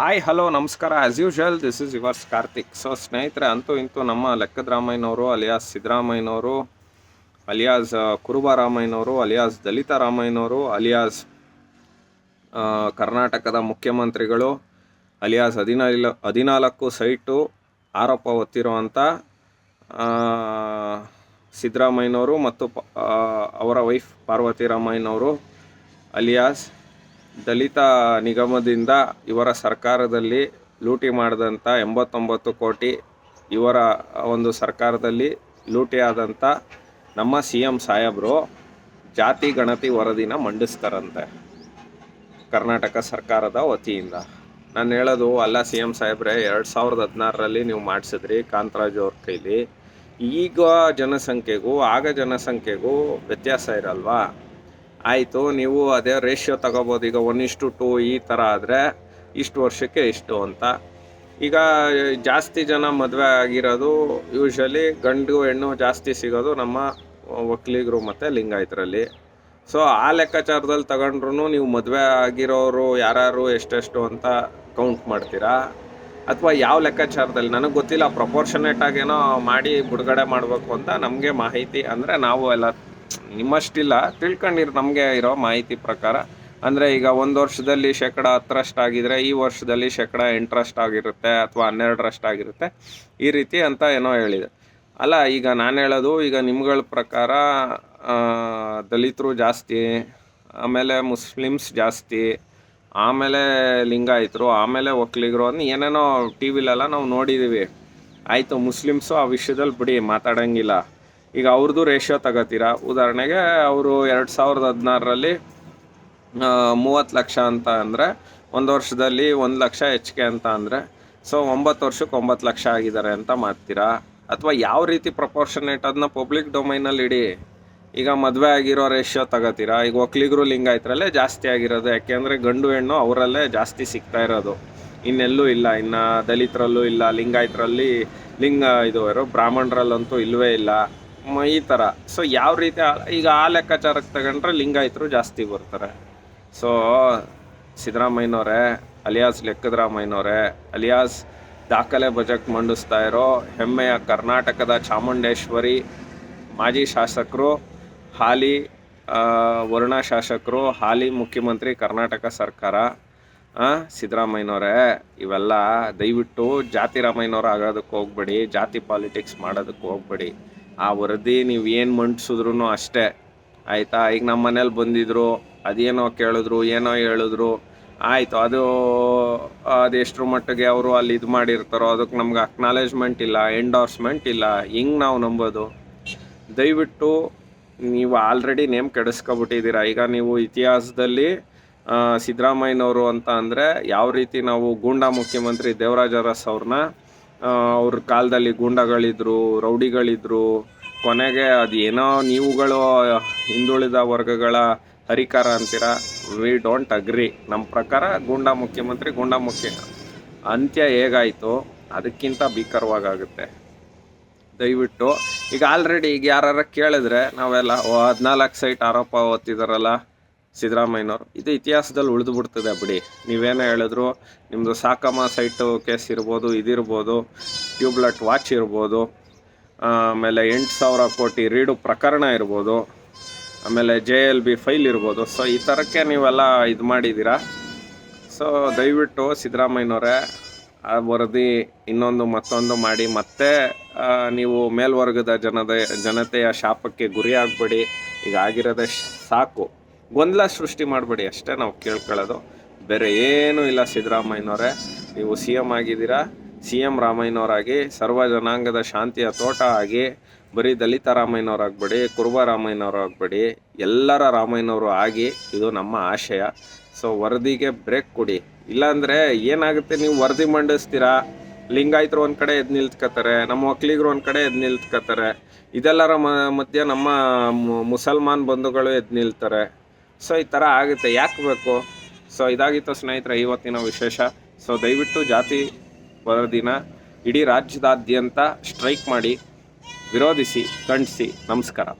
Hi hello ನಮಸ್ಕಾರ. As usual this is yours Karthik so ಸ್ನೇಹಿತರೆ, ಅಂತೂ ಇಂತೂ ನಮ್ಮ ಲೆಕ್ಕದ ರಾಮಯ್ಯನವರು ಅಲಿಯಾಸ್ ಸಿದ್ದರಾಮಯ್ಯನವರು, ಅಲಿಯಾಸ್ ಕುರುಬ ರಾಮಯ್ಯನವರು ಅಲಿಯಾಸ್ ದಲಿತ ರಾಮಯ್ಯನವರು ಅಲಿಯಾಸ್ ಕರ್ನಾಟಕದ ಮುಖ್ಯಮಂತ್ರಿಗಳು, ಅಲಿಯಾಸ್ ಹದಿನಾಲ್, ಹದಿನಾಲ್ಕು ಸೈಟು ಆರೋಪ ಹೊತ್ತಿರುವಂಥ ಸಿದ್ದರಾಮಯ್ಯನವರು ಮತ್ತು ಅವರ ವೈಫ್ ಪಾರ್ವತಿ ರಾಮಯ್ಯನವರು ಅಲಿಯಾಸ್ ದಲಿತ ನಿಗಮದಿಂದ ಇವರ ಸರ್ಕಾರದಲ್ಲಿ ಲೂಟಿ ಮಾಡಿದಂಥ ಎಂಬತ್ತೊಂಬತ್ತು ಕೋಟಿ ಇವರ ಒಂದು ಸರ್ಕಾರದಲ್ಲಿ ಲೂಟಿ ಆದಂಥ ನಮ್ಮ ಸಿ ಎಂ ಸಾಹೇಬರು ಜಾತಿ ಗಣತಿ ವರದಿನ ಮಂಡಿಸ್ತಾರಂತೆ ಕರ್ನಾಟಕ ಸರ್ಕಾರದ ವತಿಯಿಂದ. ನಾನು ಹೇಳೋದು ಅಲ್ಲ ಸಿ ಎಂ ಸಾಹೇಬ್ರೆ, ಎರಡು ಸಾವಿರದ ಹದಿನಾರರಲ್ಲಿ ನೀವು ಮಾಡಿಸಿದ್ರಿ ಕಾಂತರಾಜ್ ಅವ್ರ ಕೈಲಿ. ಈಗ ಜನಸಂಖ್ಯೆಗೂ, ಆಗ ಜನಸಂಖ್ಯೆಗೂ ವ್ಯತ್ಯಾಸ ಇರಲ್ವಾ? ಆಯಿತು, ನೀವು ಅದೇ ರೇಷಿಯೋ ತಗೋಬೋದು. ಈಗ ಒನ್ ಇಷ್ಟು ಟು ಈ ಥರ ಆದರೆ ಇಷ್ಟು ವರ್ಷಕ್ಕೆ ಇಷ್ಟು ಅಂತ. ಈಗ ಜಾಸ್ತಿ ಜನ ಮದುವೆ ಆಗಿರೋದು ಯೂಶ್ವಲಿ ಗಂಡು ಹೆಣ್ಣು ಜಾಸ್ತಿ ಸಿಗೋದು ನಮ್ಮ ಒಕ್ಕಲಿಗರು ಮತ್ತು ಲಿಂಗಾಯತರಲ್ಲಿ. ಸೊ ಆ ಲೆಕ್ಕಾಚಾರದಲ್ಲಿ ತಗೊಂಡ್ರು ನೀವು ಮದುವೆ ಆಗಿರೋರು ಯಾರ್ಯಾರು ಎಷ್ಟೆಷ್ಟು ಅಂತ ಕೌಂಟ್ ಮಾಡ್ತೀರಾ? ಅಥವಾ ಯಾವ ಲೆಕ್ಕಾಚಾರದಲ್ಲಿ? ನನಗೆ ಗೊತ್ತಿಲ್ಲ ಪ್ರಪೋರ್ಷನೇಟಾಗೇನೋ ಮಾಡಿ ಬಿಡುಗಡೆ ಮಾಡಬೇಕು ಅಂತ ನಮಗೆ ಮಾಹಿತಿ ಅಂದರೆ ನಾವು ಎಲ್ಲ ನಿಮ್ಮಷ್ಟಿಲ್ಲ, ತಿಳ್ಕೊಂಡಿರೋ, ನಮಗೆ ಇರೋ ಮಾಹಿತಿ ಪ್ರಕಾರ. ಅಂದರೆ ಈಗ ಒಂದು ವರ್ಷದಲ್ಲಿ ಶೇಕಡ ಹತ್ತರಷ್ಟು ಆಗಿದ್ರೆ, ಈ ವರ್ಷದಲ್ಲಿ ಶೇಕಡ ಎಂಟರಷ್ಟು ಆಗಿರುತ್ತೆ ಅಥವಾ ಹನ್ನೆರಡರಷ್ಟು ಆಗಿರುತ್ತೆ. ಈ ರೀತಿ ಅಂತ ಏನೋ ಹೇಳಿದೆ. ಅಲ್ಲ, ಈಗ ನಾನು ಹೇಳೋದು, ಈಗ ನಿಮ್ಗಳ ಪ್ರಕಾರ ದಲಿತರು ಜಾಸ್ತಿ, ಆಮೇಲೆ ಮುಸ್ಲಿಮ್ಸ್ ಜಾಸ್ತಿ, ಆಮೇಲೆ ಲಿಂಗಾಯಿತರು, ಆಮೇಲೆ ಒಕ್ಕಲಿಗರು ಅಂದ್ರೆ ಏನೇನೋ ಟಿ ವಿಲೆಲ್ಲ ನಾವು ನೋಡಿದ್ದೀವಿ ಆಯಿತು, ಮುಸ್ಲಿಮ್ಸು ಆ ವಿಷಯದಲ್ಲಿ ಬಿಡಿ, ಮಾತಾಡೋಂಗಿಲ್ಲ. ಈಗ ಅವ್ರದ್ದು ರೇಷಿಯೋ ತಗೋತೀರಾ? ಉದಾಹರಣೆಗೆ ಅವರು ಎರಡು ಸಾವಿರದ ಹದಿನಾರರಲ್ಲಿ ಮೂವತ್ತು ಲಕ್ಷ ಅಂತ ಅಂದರೆ, ಒಂದು ವರ್ಷದಲ್ಲಿ ಒಂದು ಲಕ್ಷ ಹೆಚ್ಚಿಗೆ ಅಂತ ಅಂದರೆ, ಸೊ ಒಂಬತ್ತು ವರ್ಷಕ್ಕೆ ಒಂಬತ್ತು ಲಕ್ಷ ಆಗಿದ್ದಾರೆ ಅಂತ ಮಾಡ್ತೀರಾ? ಅಥವಾ ಯಾವ ರೀತಿ ಪ್ರಪೋರ್ಷನೇಟ್ ಅದನ್ನ ಪಬ್ಲಿಕ್ ಡೊಮೈನಲ್ಲಿ ಇಡಿ. ಈಗ ಮದುವೆ ಆಗಿರೋ ರೇಷಿಯೋ ತಗೋತೀರಾ? ಈಗ ಒಕ್ಕಲಿಗರು ಲಿಂಗಾಯತರಲ್ಲೇ ಜಾಸ್ತಿ ಆಗಿರೋದು. ಯಾಕೆಂದರೆ ಗಂಡು ಹೆಣ್ಣು ಅವರಲ್ಲೇ ಜಾಸ್ತಿ ಸಿಗ್ತಾ ಇರೋದು. ಇನ್ನೆಲ್ಲೂ ಇಲ್ಲ. ಇನ್ನು ದಲಿತರಲ್ಲೂ ಇಲ್ಲ. ಲಿಂಗಾಯತರಲ್ಲಿ ಲಿಂಗ ಇದು, ಬ್ರಾಹ್ಮಣರಲ್ಲಂತೂ ಇಲ್ಲವೇ ಇಲ್ಲ. ಈ ಥರ ಸೊ ಯಾವ ರೀತಿ ಈಗ ಆ ಲೆಕ್ಕಾಚಾರಕ್ಕೆ ತಗೊಂಡ್ರೆ ಲಿಂಗಾಯಿತರು ಜಾಸ್ತಿ ಬರ್ತಾರೆ. ಸೊ ಸಿದ್ದರಾಮಯ್ಯನವರೇ, ಅಲಿಯಾಸ್ ಲೆಕ್ಕದರಾಮಯ್ಯನವರೇ, ಅಲಿಯಾಸ್ ದಾಖಲೆ ಬಜೆಟ್ ಮಂಡಿಸ್ತಾ ಇರೋ ಹೆಮ್ಮೆಯ ಕರ್ನಾಟಕದ ಚಾಮುಂಡೇಶ್ವರಿ ಮಾಜಿ ಶಾಸಕರು, ಹಾಲಿ ವರುಣ ಶಾಸಕರು, ಹಾಲಿ ಮುಖ್ಯಮಂತ್ರಿ ಕರ್ನಾಟಕ ಸರ್ಕಾರ ಸಿದ್ದರಾಮಯ್ಯನವರೇ, ಇವೆಲ್ಲ ದಯವಿಟ್ಟು ಜಾತಿ ರಾಮಯ್ಯನವ್ರು ಆಗೋದಕ್ಕೆ ಹೋಗ್ಬೇಡಿ, ಜಾತಿ ಪಾಲಿಟಿಕ್ಸ್ ಮಾಡೋದಕ್ಕೆ ಹೋಗ್ಬೇಡಿ. ಆ ವರದಿ ನೀವು ಏನು ಮಂಡಿಸಿದ್ರು ಅಷ್ಟೇ. ಆಯಿತಾ? ಈಗ ನಮ್ಮ ಮನೇಲಿ ಬಂದಿದ್ರು, ಅದೇನೋ ಕೇಳಿದ್ರು, ಏನೋ ಹೇಳಿದ್ರು, ಆಯಿತು. ಅದು ಅದೆಷ್ಟರ ಮಟ್ಟಿಗೆ ಅವರು ಅಲ್ಲಿ ಇದು ಮಾಡಿರ್ತಾರೋ ಅದಕ್ಕೆ ನಮ್ಗೆ ಅಕ್ನಾಲೇಜ್ಮೆಂಟ್ ಇಲ್ಲ ಎಂಡೋರ್ಸ್ಮೆಂಟ್ ಇಲ್ಲ. ಹಿಂಗೆ ನಾವು ನಂಬೋದು. ದಯವಿಟ್ಟು ನೀವು ಆಲ್ರೆಡಿ ನೇಮ್ ಕೆಡಿಸ್ಕೊಬಿಟ್ಟಿದ್ದೀರಾ. ಈಗ ನೀವು ಇತಿಹಾಸದಲ್ಲಿ ಸಿದ್ದರಾಮಯ್ಯನವರು ಅಂತ ಅಂದರೆ, ಯಾವ ರೀತಿ ನಾವು ಗೂಂಡಾ ಮುಖ್ಯಮಂತ್ರಿ ದೇವರಾಜ ಅರಸ್ ಅವ್ರನ್ನ ಅವ್ರ ಕಾಲದಲ್ಲಿ ಗೂಂಡಾಗಳಿದ್ರು, ರೌಡಿಗಳಿದ್ರು. ಕೊನೆಗೆ ಅದು ಏನೋ ನೀವುಗಳು ಹಿಂದುಳಿದ ವರ್ಗಗಳ ಹರಿಕಾರ ಅಂತೀರ? ವಿ ಡೋಂಟ್ ಅಗ್ರಿ ನಮ್ಮ ಪ್ರಕಾರ ಗೂಂಡಾ ಮುಖ್ಯಮಂತ್ರಿ ಗೂಂಡಾ ಮುಖ್ಯ. ಅಂತ್ಯ ಹೇಗಾಯಿತು? ಅದಕ್ಕಿಂತ ಭೀಕರವಾಗುತ್ತೆ ದಯವಿಟ್ಟು, ಈಗ ಆಲ್ರೆಡಿ ಈಗ ಯಾರು ಕೇಳಿದ್ರೆ ನಾವೆಲ್ಲ ಹದಿನಾಲ್ಕು ಸೈಟ್ ಆರೋಪ ಹೊತ್ತಿದಾರಲ್ಲ ಸಿದ್ದರಾಮಯ್ಯನವ್ರು. ಇದು ಇತಿಹಾಸದಲ್ಲಿ ಉಳಿದು ಬಿಡ್ತದೆ ಬಿಡಿ. ನೀವೇನೋ ಹೇಳಿದ್ರು ನಿಮ್ಮದು ಸಾಕಮ್ಮ ಸೈಟು ಕೇಸ್ ಇರ್ಬೋದು, ಇದಿರ್ಬೋದು, ಟ್ಯೂಬ್ಲೆಟ್ ವಾಚ್ ಇರ್ಬೋದು, ಆಮೇಲೆ ಎಂಟು ಸಾವಿರ ಕೋಟಿ ರೀಡು ಪ್ರಕರಣ ಇರ್ಬೋದು, ಆಮೇಲೆ ಜೆ ಎಲ್ ಬಿ ಫೈಲ್ ಇರ್ಬೋದು. ಸೊ ಈ ಥರಕ್ಕೆ ನೀವೆಲ್ಲ ಇದು ಮಾಡಿದ್ದೀರಾ? ಸೊ ದಯವಿಟ್ಟು ಸಿದ್ದರಾಮಯ್ಯನವರೇ, ಆ ವರದಿ ಇನ್ನೊಂದು ಮತ್ತೊಂದು ಮಾಡಿ, ಮತ್ತೆ ನೀವು ಮೇಲ್ವರ್ಗದ ಜನದ, ಜನತೆಯ ಶಾಪಕ್ಕೆ ಗುರಿ ಆಗಬೇಡಿ ಈಗ ಆಗಿರೋದೇ ಸಾಕು. ಗೊಂದಲ ಸೃಷ್ಟಿ ಮಾಡಬೇಡಿ ಅಷ್ಟೇ ನಾವು ಕೇಳ್ಕೊಳ್ಳೋದು. ಬೇರೆ ಏನೂ ಇಲ್ಲ ಸಿದ್ದರಾಮಯ್ಯನವರೇ. ನೀವು ಸಿ ಎಂ ಆಗಿದ್ದೀರಾ? ಸಿ ಎಂ ರಾಮಯ್ಯನವರಾಗಿ, ಸರ್ವ ಜನಾಂಗದ ಶಾಂತಿಯ ತೋಟ ಆಗಿ, ಬರೀ ದಲಿತ ರಾಮಯ್ಯನವರಾಗಬೇಡಿ, ಕುರುಬ ರಾಮಯ್ಯನವರಾಗಬೇಡಿ, ಎಲ್ಲರ ರಾಮಯ್ಯನವರು ಆಗಿ, ಇದು ನಮ್ಮ ಆಶಯ. ಸೊ, ವರದಿಗೆ ಬ್ರೇಕ್ ಕೊಡಿ. ಇಲ್ಲಾಂದರೆ ಏನಾಗುತ್ತೆ? ನೀವು ವರದಿ ಮಂಡಿಸ್ತೀರಾ? ಲಿಂಗಾಯಿತರು ಒಂದು ಕಡೆ ಎದ್ದು ನಿಲ್ತ್ಕೋತಾರೆ ನಮ್ಮ ಒಕ್ಕಲಿಗರು ಒಂದು ಕಡೆ ಎದ್ದು ನಿಲ್ತ್ಕೋತಾರೆ ಇದೆಲ್ಲರ ಮಧ್ಯೆ ನಮ್ಮ ಮುಸಲ್ಮಾನ್ ಬಂಧುಗಳು ಎದ್ದು ನಿಲ್ತಾರೆ. ಸೊ, ಈ ಥರ ಆಗುತ್ತೆ. ಯಾಕೆ ಬೇಕು? ಸೊ, ಇದಾಗಿತ್ತು ಸ್ನೇಹಿತರೆ, ಇವತ್ತಿನ ವಿಶೇಷ. ಸೊ, ದಯವಿಟ್ಟು ಜಾತಿ ವರದಿನ ಇಡೀ ರಾಜ್ಯದಾದ್ಯಂತ ಸ್ಟ್ರೈಕ್ ಮಾಡಿ, ವಿರೋಧಿಸಿ, ಖಂಡಿಸಿ. ನಮಸ್ಕಾರ.